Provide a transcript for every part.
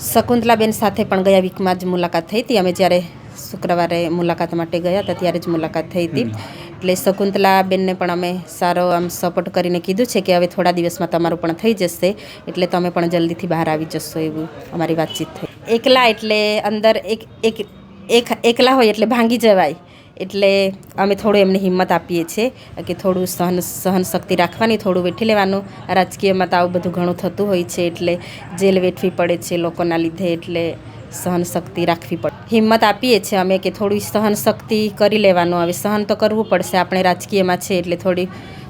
શકુંતલાબેન સાથે પણ ગયા વીકમાં જ મુલાકાત થઈ હતી. અમે જ્યારે શુક્રવારે મુલાકાત માટે ગયા હતા ત્યારે જ મુલાકાત થઈ હતી. એટલે શકુંતલાબેનને પણ અમે સારો આમ સપોર્ટ કરીને કીધું છે કે હવે થોડા દિવસમાં તમારું પણ થઈ જશે એટલે તમે પણ જલ્દીથી બહાર આવી જશો એવું અમારી વાતચીત થઈ. એકલા એટલે અંદર એક એક એક એકલા હોય એટલે ભાંગી જવાય. એટલે અમે થોડું એમને હિંમત આપીએ છીએ કે થોડું સહન સહન શક્તિ રાખવાની થોડું વેઠી લેવાનું. રાજકીયમાં તો આવું બધું ઘણું થતું હોય છે એટલે જેલ વેઠવી પડે છે લોકોના લીધે એટલે સહન શક્તિ રાખવી પડે. હિંમત આપીએ છીએ અમે કે થોડી સહન શક્તિ કરી લેવાનું. હવે સહન તો કરવું પડશે આપણે રાજકીયમાં છે એટલે થોડી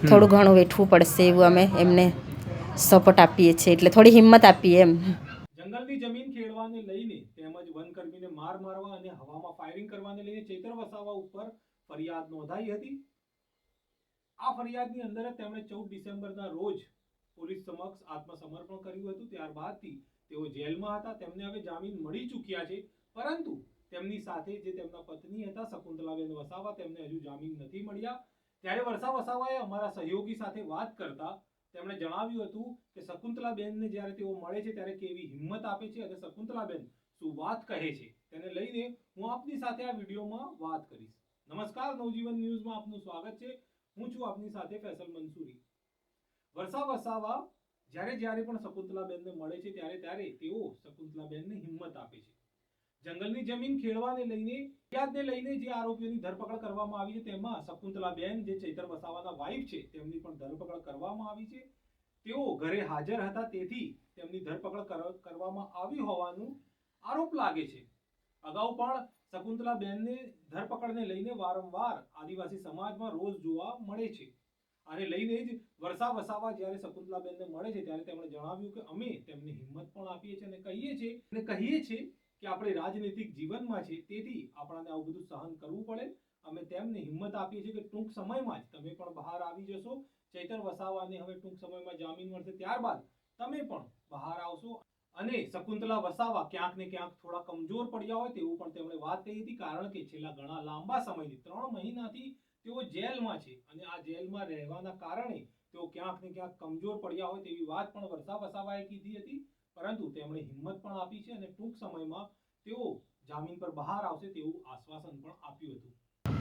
થોડું ઘણું વેઠવું પડશે એવું અમે એમને સપોર્ટ આપીએ છીએ એટલે થોડી હિંમત આપીએ એમ. જંગલની જમીન ખેડવાને લઈને તેમજ વનકર્મીને માર મારવા અને હવામાં ફાયરિંગ કરવાને લઈને ચેતર વસાવા ઉપર ફરિયાદ નોંધાઈ હતી. આ ફરિયાદની અંદર તેમણે ચૌદ ડિસેમ્બરના રોજ પોલીસ સમક્ષ આત્મસમર્પણ કર્યું હતું. ત્યારબાદથી તેઓ જેલમાં હતા. તેમને હવે જામીન મળી ચૂક્યા છે. પરંતુ તેમની સાથે જે તેમના પત્ની હતા, શકુંતલાબેન વસાવા, તેમને હજુ જામીન નથી મળ્યા. ત્યારે વર્ષા વસાવાએ અમારા સહયોગી સાથે વાત કરતા તેમણે જણાવ્યું હતું કે શકુંતલાબેનને જ્યારે તેઓ મળે છે, ત્યારે કેવી હિંમત આપે છે અને શકુંતલાબેન શું વાત કહે છે, તેને લઈને હું આપની સાથે આ વિડીયોમાં વાત કરીશ. નમસ્કાર, નવજીવન ન્યૂઝમાં આપનું સ્વાગત છે. હું છું આપની સાથે ફેસલ મંસૂરી. વર્ષા વસાવા જ્યારે જ્યારે પણ શકુંતલાબેનને મળે છે, ત્યારે ત્યારે તેઓ શકુંતલાબેનને હિંમત આપે છે. જંગલની જમીન ખેડવાને લઈને, ફરિયાદને લઈને જે આરોપીઓની ધરપકડ કરવામાં આવી છે, તેમાં શકુંતલાબેન જે ચૈતર વસાવાના વાઇફ છે, તેમની પણ ધરપકડ કરવામાં આવી છે. તેઓ ઘરે હાજર હતા, તેથી તેમની ધરપકડ કર- કરવામાં આવી હોવાનું આરોપ લાગે છે. અગાઉ પણ શકુંતલાબેનને ધરપકડને લઈને વારંવાર આદિવાસી સમાજમાં રોજ જોવા મળે છે. આને લઈને જ વર્ષા વસાવા જ્યારે શકુંતલાબેનને મળે છે, ત્યારે તેમણે જણાવ્યું કે અમે તેમને હિંમત પણ આપીએ છીએ અને કહીએ છીએ અને કહીએ છીએ કે આપણે રાજનીતિક જીવનમાં છે તેથી આપણાને આવું બધું સહન કરવું પડે. અમે તેમને હિંમત આપીએ છીએ કે ટૂંક સમયમાં જ તમે પણ બહાર આવી જશો. ચૈતર વસાવાને હવે ટૂંક સમયમાં જામીન મળશે ત્યારબાદ તમે પણ બહાર આવશો. અને શકુંતલા વસાવા ક્યાંક ને ક્યાંક થોડા કમજોર પડ્યા હોય તેવું પણ તેમણે વાત કહી હતી. કારણ કે છેલ્લા ઘણા લાંબા સમયથી, ત્રણ મહિનાથી તેઓ જેલમાં છે અને આ જેલમાં રહેવાના કારણે તેઓ ક્યાંક ને ક્યાંક કમજોર પડ્યા હોય તેવી વાત પણ વર્ષા વસાવાએ કીધી હતી. પરંતુ તેમણે હિંમત પણ આપી છે અને ટૂંક સમયમાં તેઓ જામીન પર બહાર આવશે તેવું આશ્વાસન પણ આપ્યું હતું.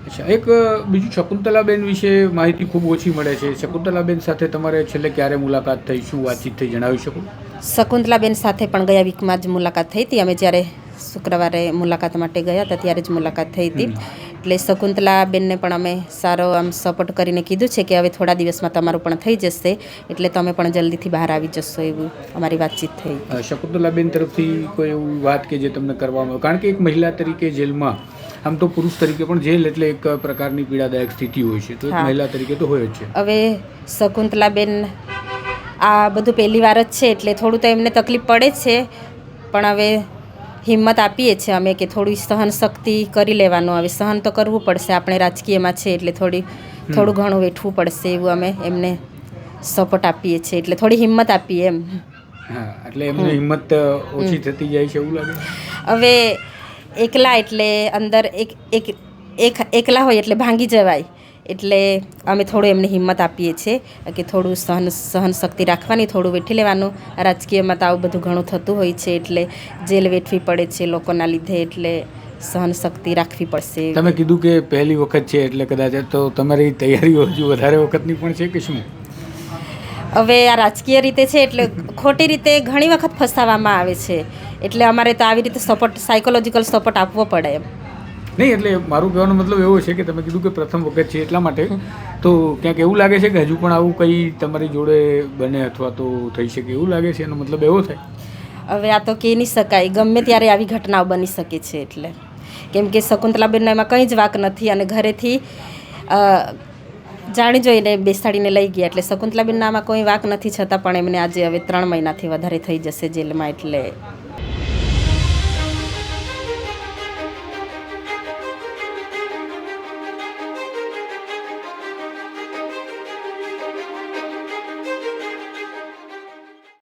અચ્છા એક બીજું શકુંતલાબેન વિશે માહિતી ખૂબ ઓછી મળે છે. શકુંતલાબેન સાથે તમારે છેલ્લે ક્યારે મુલાકાત થઈ? શું વાતચીત થઈ જણાવી શકો? શકુંતલાબેન સાથે પણ ગયા વીકમાં જ મુલાકાત થઈ હતી. અમે જ્યારે શુક્રવારે મુલાકાત માટે ગયા હતા ત્યારે જ મુલાકાત થઈ હતી. એટલે શકુંતલાબેનને પણ અમે સારો આમ સપોર્ટ કરીને કીધું છે કે હવે થોડા દિવસમાં તમારું પણ થઈ જશે એટલે તમે પણ જલ્દીથી બહાર આવી જશો એવું અમારી વાતચીત થઈ. શકુંતલાબેન તરફથી કોઈ એવી વાત કે જે તમને કરવામાં કારણ કે એક મહિલા તરીકે જેલમાં આમ તો પુરુષ તરીકે પણ જેલ એટલે એક પ્રકારની પીડાદાયક સ્થિતિ હોય છે. તો મહિલા તરીકે તો હોય જ છે. હવે શકુંતલાબેન આ બધું પહેલી વાર જ છે એટલે થોડું તો એમને તકલીફ પડે જ છે પણ હવે હિંમત આપીએ છીએ અમે કે થોડી સહન શક્તિ કરી લેવાનું. હવે સહન તો કરવું પડશે આપણે રાજકીયમાં છે એટલે થોડી થોડું ઘણું વેઠવું પડશે એવું અમે એમને સપોર્ટ આપીએ છીએ એટલે થોડી હિંમત આપીએ એમ. એટલે એમની હિંમત ઓછી થતી જાય છે એવું લાગે હવે એકલા એટલે અંદર એક એક એક એકલા હોય એટલે ભાંગી જવાય. એટલે અમે થોડું એમને હિંમત આપીએ છીએ કે થોડું સહન સહન શક્તિ રાખવાની થોડું વેઠી લેવાનું. રાજકીયમાં તો આવું બધું ઘણું થતું હોય છે એટલે જેલ વેઠવી પડે છે લોકોના લીધે એટલે સહન શક્તિ રાખવી પડશે. તમે કીધું કે પહેલી વખત છે એટલે કદાચ તો તમારી તૈયારીઓ હજુ વધારે વખતની પણ છે કે શું? હવે આ રાજકીય રીતે છે એટલે ખોટી રીતે ઘણી વખત ફસાવવામાં આવે છે. એટલે અમારે તો આવી રીતે સપોર્ટ સાયકોલોજીકલ સપોર્ટ આપવો પડે એમ. નહીં, એટલે મારું કહેવાનો મતલબ એવો છે કે તમે કીધું કે પ્રથમ વખત છે એટલા માટે. તો ક્યાંક એવું લાગે છે કે હજુ પણ આવું કંઈ તમારી જોડે બને અથવા તો થઈ શકે એવું લાગે છે? એનો મતલબ એવો થાય. હવે આ તો કહી નહીં શકાય. ગમે ત્યારે આવી ઘટનાઓ બની શકે છે એટલે. કેમ કે શકુંતલાબેનનો એમાં કંઈ જ વાક નથી અને ઘરેથી જાણી જોઈને બેસાડીને લઈ ગયા એટલે શકુંતલાબેનના આમાં કોઈ વાક નથી, છતાં પણ એમને આજે હવે ત્રણ મહિનાથી વધારે થઈ જશે જેલમાં એટલે